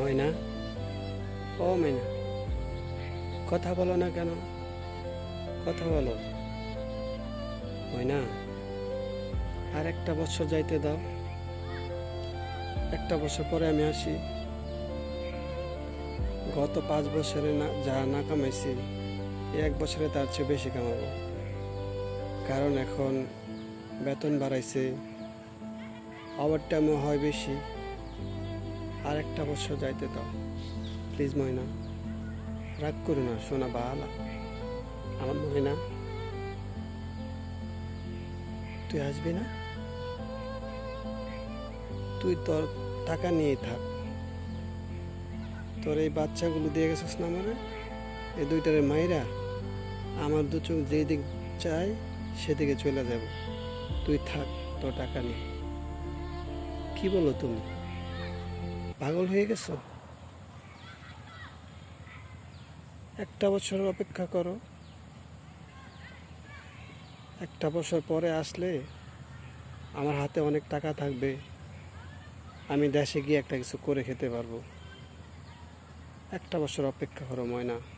ময়না ও ময়না কথা বলো না কেন? কথা বলো। ময়না আর একটা বছর যাইতে দাও। একটা বছর পরে আমি আসি। গত পাঁচ বছরে না, যা না কামাইছি এক বছরে তার চেয়ে বেশি কামাবো। কারণ এখন বেতন বাড়াইছে ওভার টাইমও হয় বেশি। আর একটা বছর যাইতে দাও। প্লিজ ময়না, রাগ করো না শোনা বালা আমার ময়না, তুই আসবি না? তুই তোর টাকা নিয়ে থাক। তোর এই বাচ্চাগুলো দিয়ে গেছিস না আমারে এই দুইটারে মায়েরা আমার দু চোখ যেই দিক চাই সেদিকে চলে যাব। তুই থাক, তোর টাকা নিয়ে কি বলো তুমি? পাগল হয়ে গেছো? একটা বছর অপেক্ষা করো। একটা বছর পরে আসলে আমার হাতে অনেক টাকা থাকবে। আমি দেশে গিয়ে একটা কিছু করে খেতে পারব। একটা বছর অপেক্ষা করো, ময়না।